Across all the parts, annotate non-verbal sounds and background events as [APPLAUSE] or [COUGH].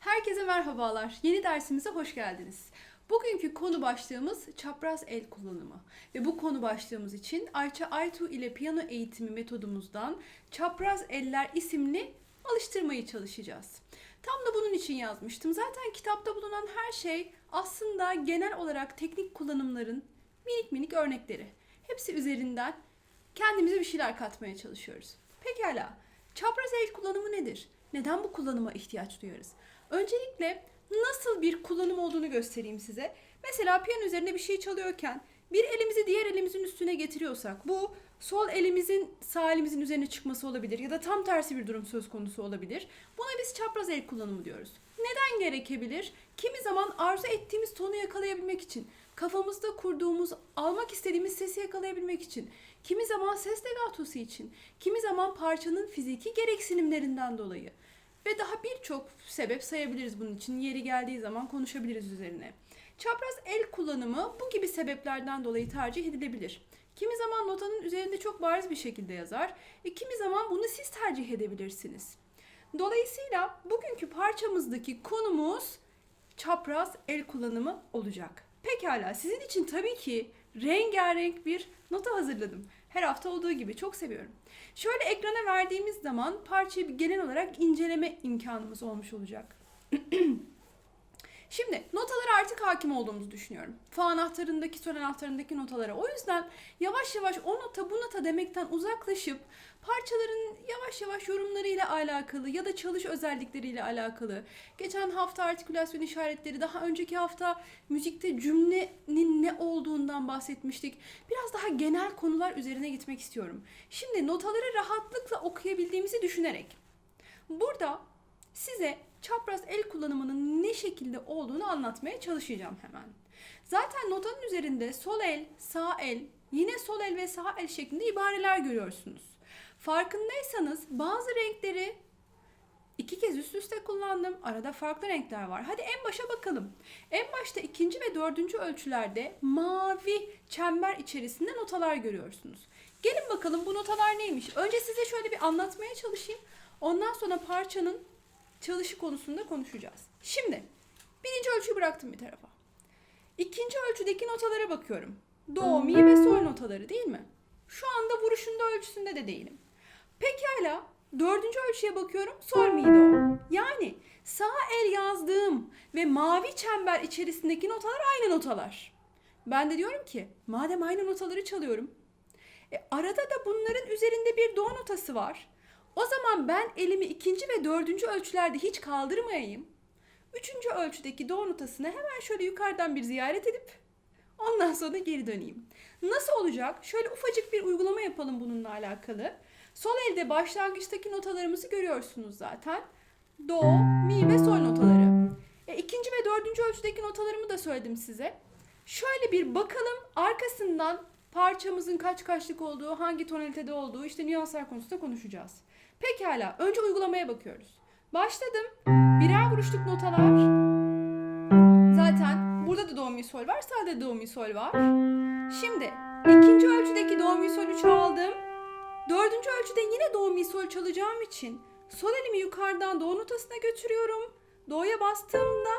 Herkese merhabalar. Yeni dersimize hoş geldiniz. Bugünkü konu başlığımız çapraz el kullanımı. Ve bu konu başlığımız için Ayça Aytu ile piyano eğitimi metodumuzdan Çapraz Eller isimli alıştırmayı çalışacağız. Tam da bunun için yazmıştım. Zaten kitapta bulunan her şey aslında genel olarak teknik kullanımların minik minik örnekleri. Hepsi üzerinden kendimize bir şeyler katmaya çalışıyoruz. Pekala, çapraz el kullanımı nedir? Neden bu kullanıma ihtiyaç duyarız? Öncelikle nasıl bir kullanım olduğunu göstereyim size. Mesela piyano üzerinde bir şey çalıyorken bir elimizi diğer elimizin üstüne getiriyorsak bu sol elimizin sağ elimizin üzerine çıkması olabilir ya da tam tersi bir durum söz konusu olabilir. Buna biz çapraz el kullanımı diyoruz. Neden gerekebilir? Kimi zaman arzu ettiğimiz tonu yakalayabilmek için, kafamızda kurduğumuz, almak istediğimiz sesi yakalayabilmek için, kimi zaman ses legatosu için, kimi zaman parçanın fiziki gereksinimlerinden dolayı ve daha birçok sebep sayabiliriz bunun için. Yeri geldiği zaman konuşabiliriz üzerine. Çapraz el kullanımı bu gibi sebeplerden dolayı tercih edilebilir. Kimi zaman notanın üzerinde çok bariz bir şekilde yazar. E, kimi zaman bunu siz tercih edebilirsiniz. Dolayısıyla bugünkü parçamızdaki konumuz çapraz el kullanımı olacak. Pekala sizin için tabii ki rengarenk bir nota hazırladım. Her hafta olduğu gibi çok seviyorum. Şöyle ekrana verdiğimiz zaman parçayı bir genel olarak inceleme imkanımız olmuş olacak. [CLEARS THROAT] Şimdi notalara artık hakim olduğumuzu düşünüyorum. Fa anahtarındaki, sol anahtarındaki notalara. O yüzden yavaş yavaş o nota bu nota demekten uzaklaşıp parçaların yavaş yavaş yorumlarıyla alakalı ya da çalış özellikleriyle alakalı. Geçen hafta artikülasyon işaretleri, daha önceki hafta müzikte cümlenin ne olduğundan bahsetmiştik. Biraz daha genel konular üzerine gitmek istiyorum. Şimdi notaları rahatlıkla okuyabildiğimizi düşünerek burada size çapraz el kullanımının ne şekilde olduğunu anlatmaya çalışacağım hemen. Zaten notanın üzerinde sol el, sağ el, yine sol el ve sağ el şeklinde ibareler görüyorsunuz. Farkındaysanız bazı renkleri iki kez üst üste kullandım. Arada farklı renkler var. Hadi en başa bakalım. En başta ikinci ve dördüncü ölçülerde mavi çember içerisinde notalar görüyorsunuz. Gelin bakalım bu notalar neymiş? Önce size şöyle bir anlatmaya çalışayım. Ondan sonra parçanın çalışı konusunda konuşacağız. Şimdi birinci ölçüyü bıraktım bir tarafa. İkinci ölçüdeki notalara bakıyorum. Do, mi ve sol notaları değil mi? Şu anda vuruşunda ölçüsünde de değilim. Pekala dördüncü ölçüye bakıyorum. Sol mi do. Yani sağ el yazdığım ve mavi çember içerisindeki notalar aynı notalar. Ben de diyorum ki madem aynı notaları çalıyorum. E, arada da bunların üzerinde bir do notası var. O zaman ben elimi ikinci ve dördüncü ölçülerde hiç kaldırmayayım. Üçüncü ölçüdeki do notasını hemen şöyle yukarıdan bir ziyaret edip ondan sonra geri döneyim. Nasıl olacak? Şöyle ufacık bir uygulama yapalım bununla alakalı. Sol elde başlangıçtaki notalarımızı görüyorsunuz zaten. Do, mi ve sol notaları. E, ikinci ve dördüncü ölçüdeki notalarımı da söyledim size. Şöyle bir bakalım arkasından parçamızın kaç kaçlık olduğu, hangi tonalitede olduğu işte nüanslar konusunda konuşacağız. Pekala, önce uygulamaya bakıyoruz. Başladım. Birer vuruşluk notalar. Zaten burada da do mi sol var, sağda do mi sol var. Şimdi ikinci ölçüdeki do mi sol'ü çaldım. Dördüncü ölçüde yine do mi sol çalacağım için sol elimi yukarıdan do notasına götürüyorum. Do'ya bastığımda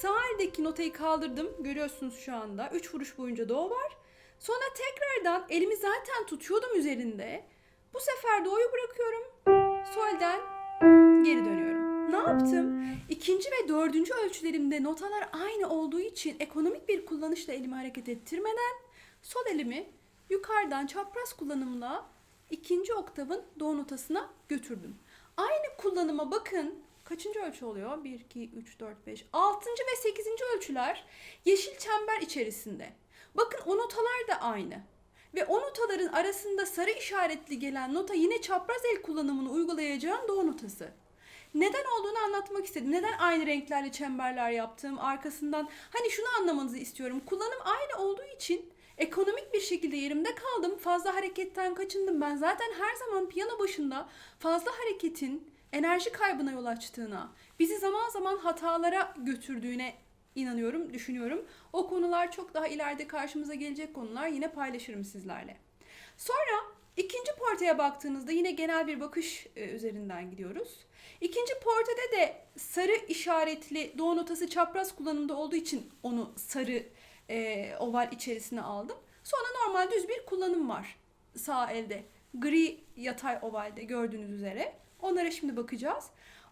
sağ eldeki notayı kaldırdım. Görüyorsunuz şu anda. Üç vuruş boyunca do var. Sonra tekrardan elimi zaten tutuyordum üzerinde. Bu sefer do'yu bırakıyorum. Solden geri dönüyorum. Ne yaptım? İkinci ve dördüncü ölçülerimde notalar aynı olduğu için ekonomik bir kullanışla elimi hareket ettirmeden sol elimi yukarıdan çapraz kullanımla ikinci oktavın do notasına götürdüm. Aynı kullanıma bakın. Kaçıncı ölçü oluyor? 1, 2, 3, 4, 5, 6. ve 8. ölçüler yeşil çember içerisinde. Bakın o notalar da aynı. Ve o notaların arasında sarı işaretli gelen nota yine çapraz el kullanımını uygulayacağım do notası. Neden olduğunu anlatmak istedim. Neden aynı renklerle çemberler yaptım arkasından. Hani şunu anlamanızı istiyorum. Kullanım aynı olduğu için ekonomik bir şekilde yerimde kaldım. Fazla hareketten kaçındım. Ben zaten her zaman piyano başında fazla hareketin enerji kaybına yol açtığına, bizi zaman zaman hatalara götürdüğüne inanıyorum, düşünüyorum. O konular çok daha ileride karşımıza gelecek konular yine paylaşırım sizlerle. Sonra İkinci portaya baktığınızda yine genel bir bakış e, üzerinden gidiyoruz. İkinci portada de sarı işaretli do notası çapraz kullanımda olduğu için onu sarı e, oval içerisine aldım. Sonra normal düz bir kullanım var sağ elde. Gri yatay ovalde gördüğünüz üzere. Onlara şimdi bakacağız.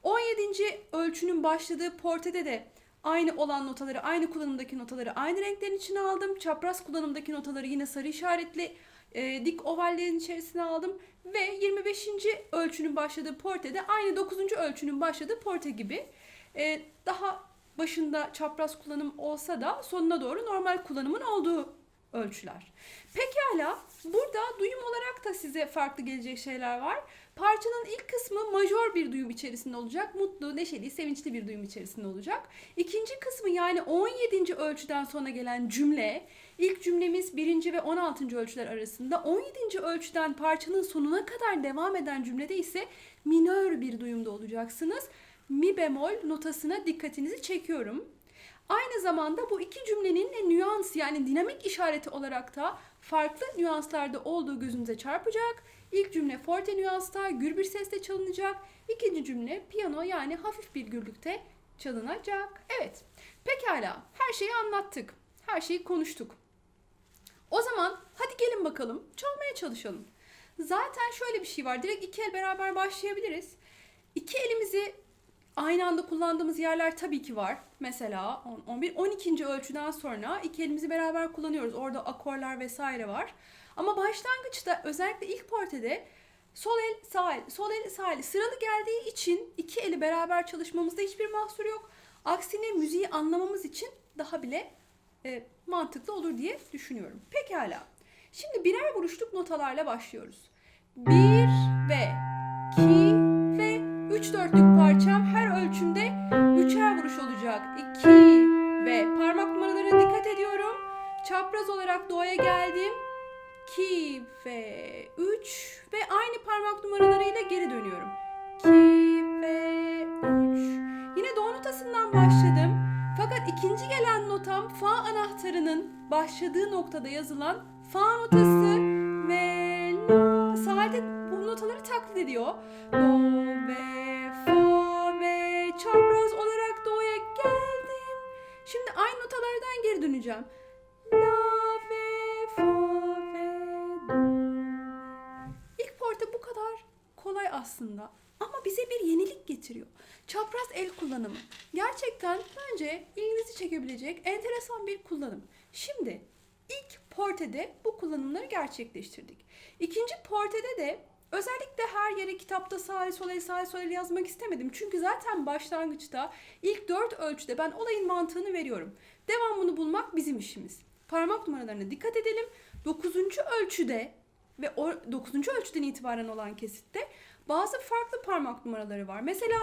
17. ölçünün başladığı portede de aynı olan notaları, aynı kullanımdaki notaları aynı renklerin içine aldım. Çapraz kullanımdaki notaları yine sarı işaretli e, dik ovallerin içerisine aldım. Ve 25. ölçünün başladığı portede aynı 9. ölçünün başladığı porte gibi e, daha başında çapraz kullanım olsa da sonuna doğru normal kullanımın olduğu ölçüler. Pekala burada duyum olarak da size farklı gelecek şeyler var. Parçanın ilk kısmı majör bir duyum içerisinde olacak. Mutlu, neşeli, sevinçli bir duyum içerisinde olacak. İkinci kısmı yani 17. ölçüden sonra gelen cümle. İlk cümlemiz 1. ve 16. ölçüler arasında. 17. ölçüden parçanın sonuna kadar devam eden cümlede ise minör bir duyumda olacaksınız. Mi bemol notasına dikkatinizi çekiyorum. Aynı zamanda bu iki cümlenin nüans yani dinamik işareti olarak da farklı nüanslarda olduğu gözünüze çarpacak. İlk cümle forte nüansta, gür bir sesle çalınacak. İkinci cümle piyano yani hafif bir gürlükte çalınacak. Evet, pekala her şeyi anlattık. Her şeyi konuştuk. O zaman hadi gelin bakalım çalmaya çalışalım. Zaten şöyle bir şey var. Direkt iki el beraber başlayabiliriz. İki elimizi aynı anda kullandığımız yerler tabii ki var. Mesela 10, 11, 12. ölçüden sonra iki elimizi beraber kullanıyoruz. Orada akorlar vesaire var. Ama başlangıçta özellikle ilk portede sol el sağ el, sol el sağ el sıralı geldiği için iki eli beraber çalışmamızda hiçbir mahsur yok. Aksine müziği anlamamız için daha bile e, mantıklı olur diye düşünüyorum. Pekala. Şimdi birer vuruşluk notalarla başlıyoruz. Bir ve iki ve üç dörtlük parçam her ölçümde üçer vuruş olacak. İki ve parmak numaralarına dikkat ediyorum. Çapraz olarak do'ya geldim. 2 ve 3 ve aynı parmak numaralarıyla geri dönüyorum. 2 ve 3. Yine do notasından başladım. Fakat ikinci gelen notam fa anahtarının başladığı noktada yazılan fa notası ve la. Sade bu notaları taklit ediyor. Do ve fa ve çapraz olarak do'ya geldim. Şimdi aynı notalardan geri döneceğim. La ve fa ve do. İlk porte bu kadar kolay aslında. Ama bize bir yenilik getiriyor. Çapraz el kullanımı. Gerçekten bence ilginizi çekebilecek enteresan bir kullanım. Şimdi ilk portede bu kullanımları gerçekleştirdik. İkinci portede de özellikle her yere kitapta sağ el sol el sağ el sol el yazmak istemedim. Çünkü zaten başlangıçta ilk dört ölçüde ben olayın mantığını veriyorum. Devamını bulmak bizim işimiz. Parmak numaralarına dikkat edelim. Dokuzuncu ölçüde ve o 9. ölçüden itibaren olan kesitte bazı farklı parmak numaraları var. Mesela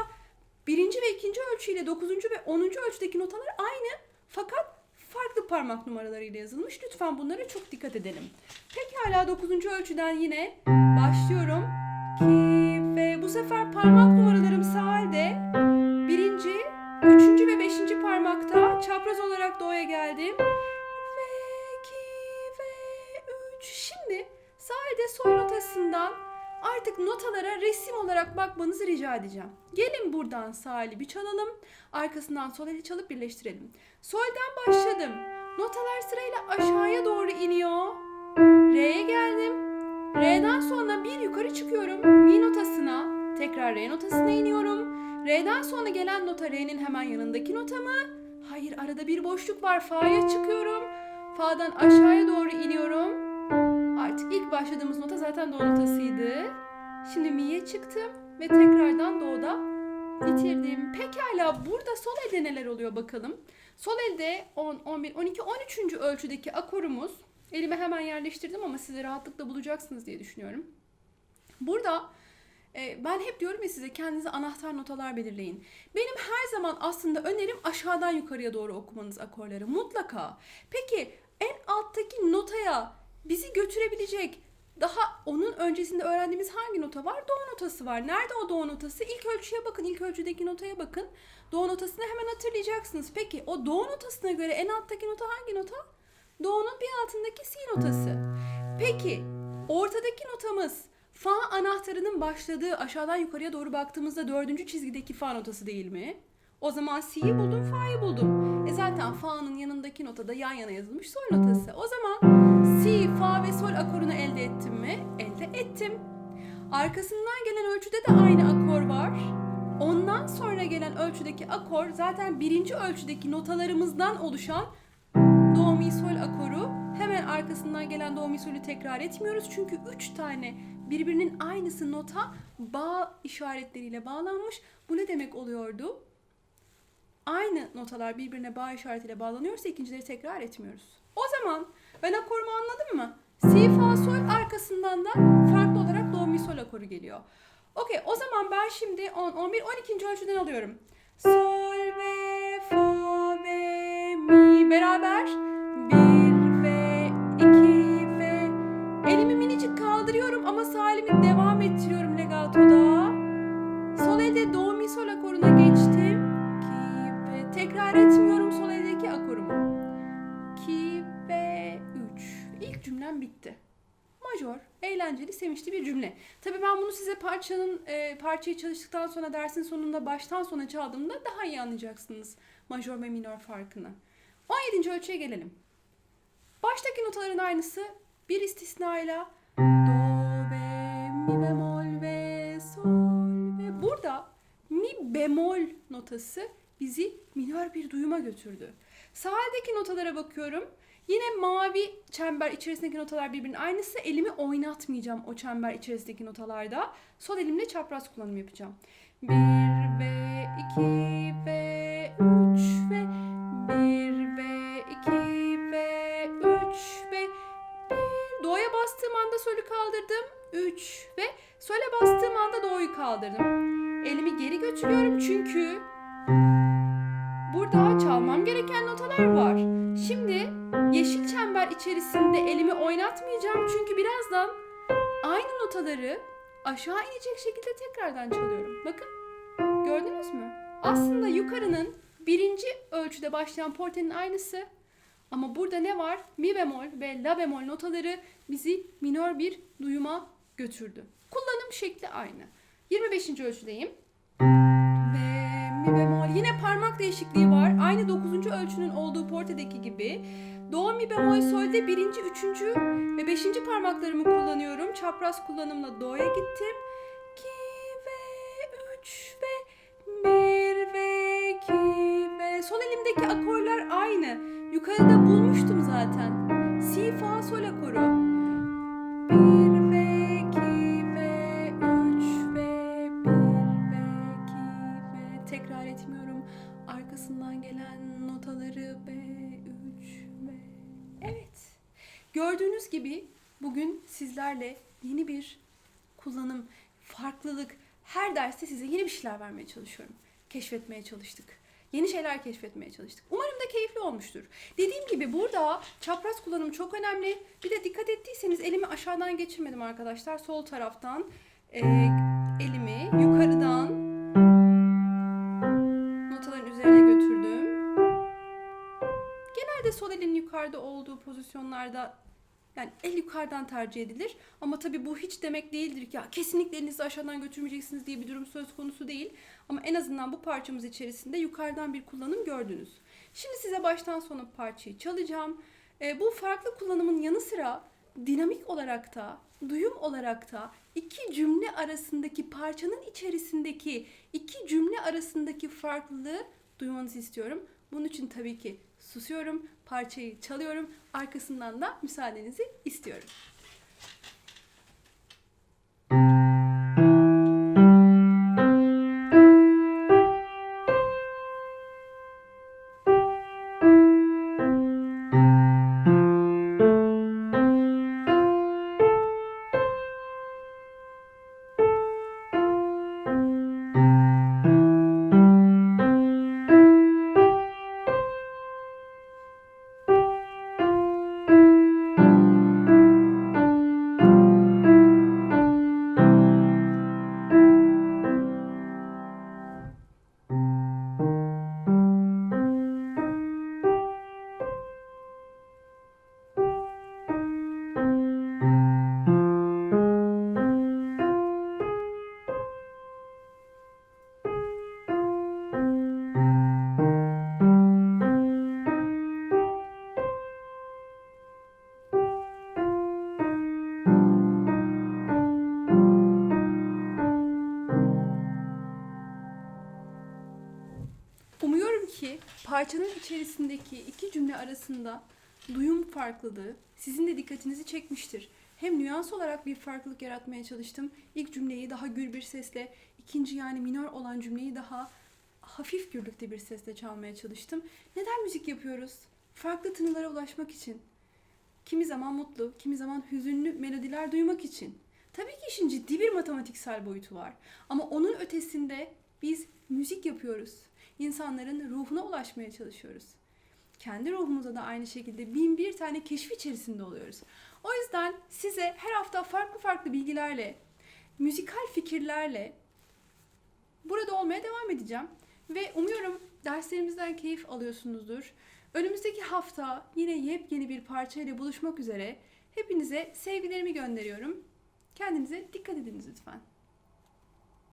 birinci ve ikinci ölçüyle 9. ve 10. ölçüdeki notalar aynı fakat farklı parmak numaralarıyla yazılmış. Lütfen bunlara çok dikkat edelim. Pekala 9. ölçüden yine başlıyorum. Ki ve bu sefer parmak numaralarım sağ elde. Birinci, üçüncü ve beşinci parmakta çapraz olarak do'ya geldim. Ve ki ve üç. Şimdi sağ elde sol notasından artık notalara resim olarak bakmanızı rica edeceğim. Gelin buradan sağ eli bir çalalım. Arkasından sol eli çalıp birleştirelim. Soldan başladım. Notalar sırayla aşağıya doğru iniyor. Re'ye geldim. Re'den sonra bir yukarı çıkıyorum. Mi notasına. Tekrar Re notasına iniyorum. Re'den sonra gelen nota Re'nin hemen yanındaki nota mı? Hayır arada bir boşluk var. Fa'ya çıkıyorum. Fa'dan aşağıya doğru iniyorum. Artık ilk başladığımız nota zaten do notasıydı. Şimdi mi'ye çıktım ve tekrardan do'da bitirdim. Pekala burada sol elde neler oluyor bakalım. Sol elde 10, 11, 12, 13. ölçüdeki akorumuz. Elime hemen yerleştirdim ama siz de rahatlıkla bulacaksınız diye düşünüyorum. Burada e, ben hep diyorum ya size kendinize anahtar notalar belirleyin. Benim her zaman aslında önerim aşağıdan yukarıya doğru okumanız akorları mutlaka. Peki en alttaki notaya bizi götürebilecek daha onun öncesinde öğrendiğimiz hangi nota var? Do notası var. Nerede o do notası? İlk ölçüye bakın, ilk ölçüdeki notaya bakın. Do notasını hemen hatırlayacaksınız. Peki o do notasına göre en alttaki nota hangi nota? Do'nun bir altındaki si notası. Peki Ortadaki notamız fa anahtarının başladığı aşağıdan yukarıya doğru baktığımızda dördüncü çizgideki fa notası değil mi? O zaman si'yi buldum, fa'yı buldum. E zaten fa'nın yanındaki notada yan yana yazılmış sol notası. O zaman si, akorunu elde ettim mi? Elde ettim. Arkasından gelen ölçüde de aynı akor var. Ondan sonra gelen ölçüdeki akor zaten birinci ölçüdeki notalarımızdan oluşan do mi sol akoru. Hemen arkasından gelen do mi solü tekrar etmiyoruz. Çünkü üç tane birbirinin aynısı nota bağ işaretleriyle bağlanmış. Bu ne demek oluyordu? Aynı notalar birbirine bağ işaretiyle bağlanıyorsa ikincileri tekrar etmiyoruz. O zaman ben akorumu anladım mı? Si, fa, sol arkasından da farklı olarak do, mi, sol akoru geliyor. Okey o zaman ben şimdi 10, 11, 12. ölçüden alıyorum. Sol ve fa ve mi beraber. Bir ve iki ve elimi minicik kaldırıyorum ama sağ elimi devam ettiriyorum legatoda. Sol elde do, mi, sol akoruna geçtim. Ki ve tekrar etmiyorum sol eldeki akorumu. İlk cümlem bitti majör, eğlenceli, sevinçli bir cümle. Tabii ben bunu size parçanın e, parçayı çalıştıktan sonra dersin sonunda baştan sona çaldığımda daha iyi anlayacaksınız majör ve minör farkını. 17. ölçüye gelelim. Baştaki notaların aynısı bir istisnayla do ve mi bemol ve sol ve burada mi bemol notası bizi minör bir duyuma götürdü. Sağdaki notalara bakıyorum. Yine mavi çember içerisindeki notalar birbirinin aynısı. Elimi oynatmayacağım o çember içerisindeki notalarda. Sol elimle çapraz kullanım yapacağım. Bir ve iki ve üç ve bir ve iki ve üç ve bir. Do'ya bastığım anda solü kaldırdım. Üç ve sole bastığım anda do'yu kaldırdım. Elimi geri götürüyorum çünkü burada çalmam gereken notalar var. Şimdi yeşil çember içerisinde elimi oynatmayacağım çünkü birazdan aynı notaları aşağı inecek şekilde tekrardan çalıyorum. Bakın gördünüz mü? Aslında yukarının birinci ölçüde başlayan portenin aynısı ama burada ne var? Mi bemol ve la bemol notaları bizi minör bir duyuma götürdü. Kullanım şekli aynı. 25. ölçüdeyim. Mi bemol. Yine parmak değişikliği var. Aynı 9. ölçünün olduğu portedeki gibi. Do, mi bemol, solde birinci, üçüncü ve beşinci parmaklarımı kullanıyorum. Çapraz kullanımla do'ya gittim. Ki ve üç ve bir ve iki ve sol elimdeki akorlar aynı. Yukarıda bulmuştum zaten. Si, fa, sol akoru. Gördüğünüz gibi bugün sizlerle yeni bir kullanım, farklılık, her derste size yeni bir şeyler vermeye çalışıyorum. Keşfetmeye çalıştık. Yeni şeyler keşfetmeye çalıştık. Umarım da keyifli olmuştur. Dediğim gibi burada çapraz kullanım çok önemli. Bir de dikkat ettiyseniz elimi aşağıdan geçirmedim arkadaşlar. Sol taraftan e, elimi yukarıdan notaların üzerine götürdüm. Genelde sol elin yukarıda olduğu pozisyonlarda yani el yukarıdan tercih edilir. Ama tabii bu hiç demek değildir ki ya kesinlikle elinizi aşağıdan götürmeyeceksiniz diye bir durum söz konusu değil. Ama en azından bu parçamız içerisinde yukarıdan bir kullanım gördünüz. Şimdi size baştan sona parçayı çalacağım. E, bu farklı kullanımın yanı sıra dinamik olarak da, duyum olarak da iki cümle arasındaki parçanın içerisindeki iki cümle arasındaki farklılığı duymanızı istiyorum. Bunun için tabii ki susuyorum, parçayı çalıyorum, arkasından da müsaadenizi istiyorum. Ki parçanın içerisindeki iki cümle arasında duyum farklılığı sizin de dikkatinizi çekmiştir. Hem nüans olarak bir farklılık yaratmaya çalıştım. İlk cümleyi daha gür bir sesle, ikinci yani minor olan cümleyi daha hafif gürlükte bir sesle çalmaya çalıştım. Neden müzik yapıyoruz? Farklı tınılara ulaşmak için. Kimi zaman mutlu, kimi zaman hüzünlü melodiler duymak için. Tabii ki işin ciddi bir matematiksel boyutu var. Ama onun ötesinde biz müzik yapıyoruz. İnsanların ruhuna ulaşmaya çalışıyoruz. Kendi ruhumuza da aynı şekilde bin bir tane keşif içerisinde oluyoruz. O yüzden size her hafta farklı farklı bilgilerle, müzikal fikirlerle burada olmaya devam edeceğim. Ve umuyorum derslerimizden keyif alıyorsunuzdur. Önümüzdeki hafta yine yepyeni bir parçayla buluşmak üzere. Hepinize sevgilerimi gönderiyorum. Kendinize dikkat ediniz lütfen.